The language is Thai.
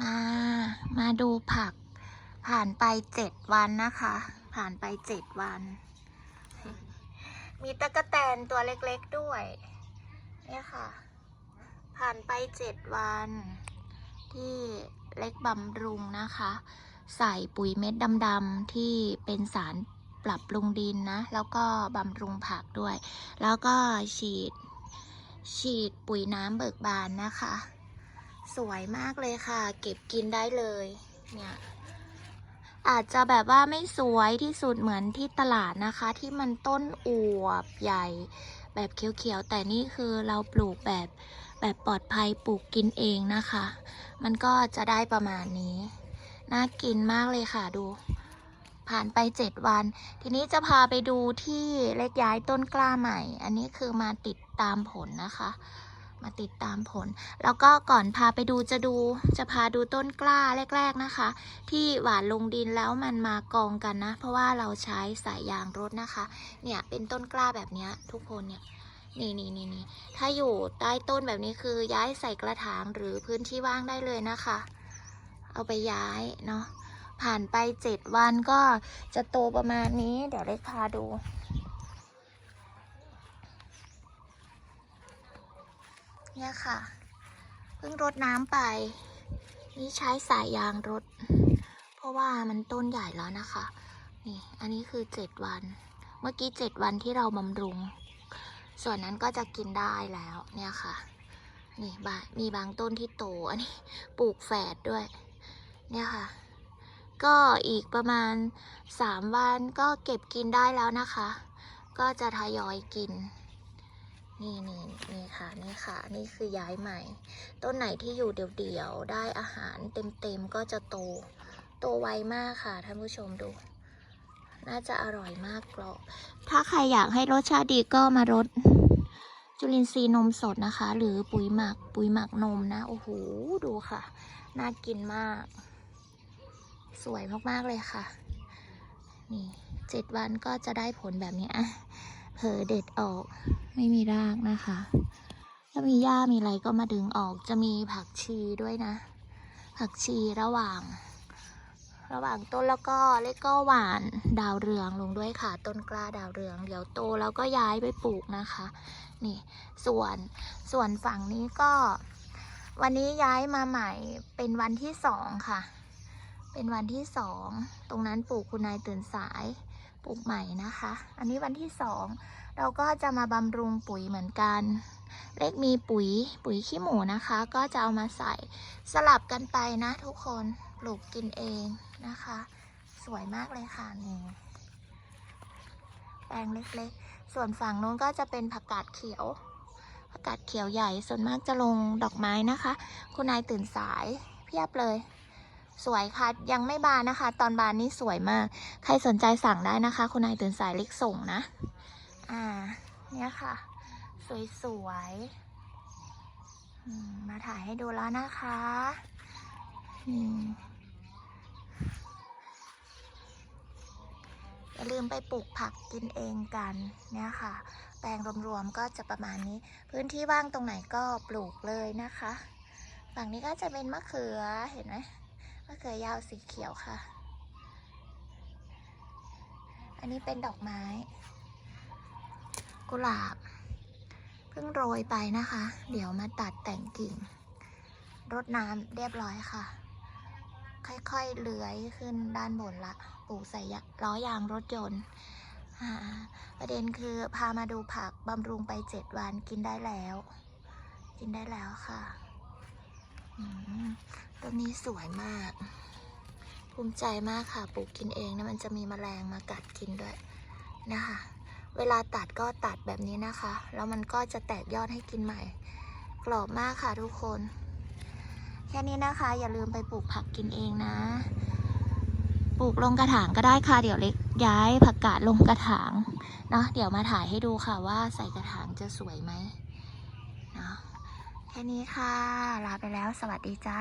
มา มาดูผัก ผ่านไปเจ็ดวันนะคะ ผ่านไปเจ็ดวัน มีตะกะแตนตัวเล็กๆด้วย เนี่ยค่ะ ผ่านไปเจ็ดวัน ที่เล็กบำรุงนะคะ ใส่ปุ๋ยเม็ดดำๆที่เป็นสารปรับปรุงดินนะ แล้วก็บำรุงผักด้วย แล้วก็ฉีด ฉีดปุ๋ยน้ำเบิกบานนะคะ สวยมากเลยค่ะ เก็บกินได้เลย เนี่ย อาจจะแบบว่าไม่สวยที่สุดเหมือนที่ตลาดนะคะ ที่มันต้นอวบใหญ่แบบเขียวๆ แต่นี่คือเราปลูกแบบแบบปลอดภัยปลูกกินเองนะคะ มันก็จะได้ประมาณนี้ น่ากินมากเลยค่ะดู ผ่านไปเจ็ดวัน ทีนี้จะพาไปดูที่เล็กย้ายต้นกล้าใหม่ อันนี้คือมาติดตามผลนะคะ มาติดตามผล แล้วก็ก่อนพาไปดูจะดูจะพาดูต้นกล้าแรก ๆนะคะ ที่หวานลงดินแล้วมันมากองกันนะ เพราะว่าเราใช้สายยางรถนะคะ เนี่ยเป็นต้นกล้าแบบนี้ทุกคนเนี่ยนี่นี่นี่นี่ถ้าอยู่ใต้ต้นแบบนี้คือย้ายใส่กระถางหรือพื้นที่ว่างได้เลยนะคะ เอาไปย้ายเนาะผ่านไปเจ็ดวันก็จะโตประมาณนี้ เดี๋ยวเล็กพาดู เนี่ยค่ะ เพิ่งรดน้ำไป นี่ใช้สายยางรด เพราะว่ามันต้นใหญ่แล้วนะคะ นี่อันนี้คือเจ็ดวัน เมื่อกี้เจ็ดวันที่เราบำรุง ส่วนนั้นก็จะกินได้แล้วเนี่ยค่ะ นี่บามีบางต้นที่โต อันนี้ปลูกแฝดด้วย เนี่ยค่ะ ก็อีกประมาณสามวันก็เก็บกินได้แล้วนะคะ ก็จะทยอยกิน นี่นี่นี่ค่ะนี่ค่ะนี่คือย้ายใหม่ ต้นไหนที่อยู่เดี่ยวๆได้อาหารเต็มๆก็จะโต โตไวมากค่ะท่านผู้ชมดู น่าจะอร่อยมากกรอบถ้าใครอยากให้รสชาติดีก็มารสจุลินทรีย์นมสดนะคะ หรือปุ๋ยหมักปุ๋ยหมักนมนะ โอ้โห ดูค่ะ น่ากินมาก สวยมากๆเลยค่ะ นี่เจ็ดวันก็จะได้ผลแบบนี้อะเผลอเด็ดออก ไม่มีรากนะคะ ถ้ามีหญ้ามีอะไรก็มาดึงออกจะมีผักชีด้วยนะ ผักชีระหว่าง ระหว่างต้นแล้วก็เล็กก็หวานดาวเรืองลงด้วยค่ะ ต้นกล้าดาวเรือง เดี๋ยวโตแล้วก็ย้ายไปปลูกนะคะ นี่ส่วนส่วนฝั่งนี้ก็ วันนี้ย้ายมาใหม่เป็นวันที่สองค่ะ เป็นวันที่สองตรงนั้นปลูกคุณนายตื่นสาย ปลูกใหม่นะคะ อันนี้วันที่สองเราก็จะมาบำรุงปุ๋ยเหมือนกัน เล็กมีปุ๋ยปุ๋ยขี้หมูนะคะ ก็จะเอามาใส่สลับกันไปนะทุกคนปลูกกินเองนะคะ สวยมากเลยค่ะนี่แปลงเล็กๆ ส่วนฝั่งนู้นก็จะเป็นผักกาดเขียวผักกาดเขียวใหญ่ส่วนมากจะลงดอกไม้นะคะ คุณนายตื่นสายเพียบเลย สวยค่ะ ยังไม่บานนะคะ ตอนบานนี้สวยมาก ใครสนใจสั่งได้นะคะ คุณนายตื่นสายเล็กส่งนะ อ่า เนี่ยค่ะ สวยๆอืมาถ่ายให้ดูแล้วนะคะอืมอย่าลืมไปปลูกผักกินเองกันเนี่ยค่ะ แปลงรวมๆก็จะประมาณนี้ พื้นที่ว่างตรงไหนก็ปลูกเลยนะคะ ฝั่งนี้ก็จะเป็นมะเขือเห็นไหม มะเขือยาวสีเขียวค่ะ อันนี้เป็นดอกไม้ กุหลาบ เพิ่งโรยไปนะคะ เดี๋ยวมาตัดแต่งกิ่ง รดน้ำเรียบร้อยค่ะ ค่อยๆเลื้อยขึ้นด้านบนละ ปลูกใส่ล้อยางรถยนต์ประเด็นคือพามาดูผักบำรุงไปเจ็ดวันกินได้แล้ว กินได้แล้วค่ะ ต้นนี้สวยมาก ภูมิใจมากค่ะ ปลูกกินเองนะมันจะมีแมลงมากัดกินด้วยนะคะ เวลาตัดก็ตัดแบบนี้นะคะ แล้วมันก็จะแตกยอดให้กินใหม่ กรอบมากค่ะทุกคน แค่นี้นะคะ อย่าลืมไปปลูกผักกินเองนะ ปลูกลงกระถางก็ได้ค่ะ เดี๋ยวเล็กย้ายผักกาดลงกระถางเนาะเดี๋ยวมาถ่ายให้ดูค่ะว่าใส่กระถางจะสวยไหม แค่นี้ค่ะ ลาไปแล้ว สวัสดีจ้า